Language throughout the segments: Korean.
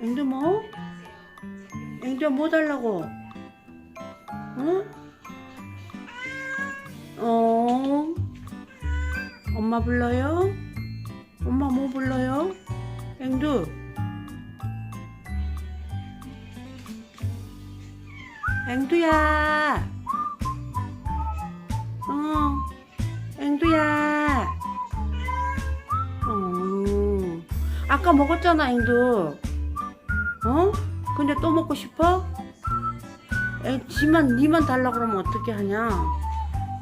앵두 뭐? 앵두 뭐 달라고? 응? 어? 엄마 불러요? 엄마 뭐 불러요? 앵두 앵두야 어 아까 먹었잖아 앵두 어? 근데 또 먹고 싶어? 애, 지만 니만 달라 그러면 어떻게 하냐?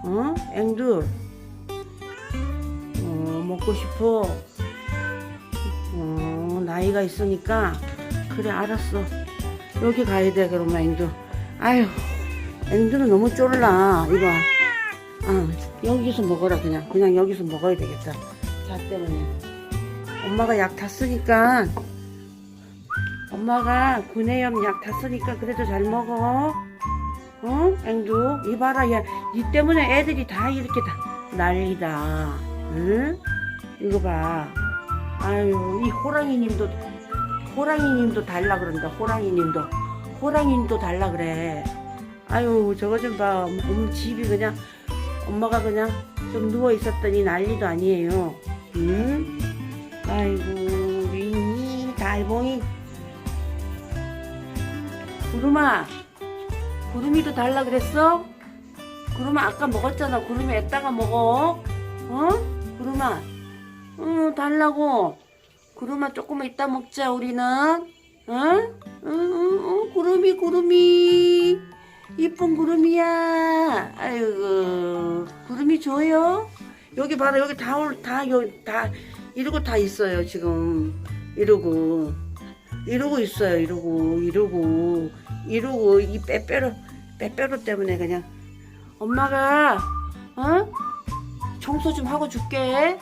어? 앵두. 어, 먹고 싶어. 어, 나이가 있으니까 그래 알았어. 여기 가야 돼 그러면 앵두. 아유, 앵두는 너무 쫄라. 이거. 어, 여기서 먹어라 그냥. 그냥 여기서 먹어야 되겠다. 자 때문에. 엄마가 약 다 쓰니까 엄마가 구내염 약 다 쓰니까 그래도 잘 먹어. 어? 앵두 이봐라 야, 니 때문에 애들이 다 이렇게 다 난리다. 응? 이거 봐. 아유 이 호랑이님도 호랑이님도 달라 그런다. 호랑이님도 호랑이님도 달라 그래. 아유 저거 좀 봐. 음, 집이 그냥 엄마가 그냥 좀 누워 있었더니 난리도 아니에요. 응? 아이고 우리 이 달봉이 구름아 구름이도 달라 그랬어? 구름아 아까 먹었잖아. 구름이 애따가 먹어. 어? 구름아 응 달라고. 구름아 조금만 이따 먹자 우리는. 응? 응, 응, 응, 구름이 구름이. 이쁜 구름이야. 아이고 구름이 줘요 여기 봐라 여기 다, 올- 다, 여기 다, 이러고 다 있어요, 지금. 이러고. 이러고 있어요, 이러고, 이러고, 이러고, 이 빼빼로, 빼빼로 때문에 그냥. 엄마가, 어? 청소 좀 하고 줄게.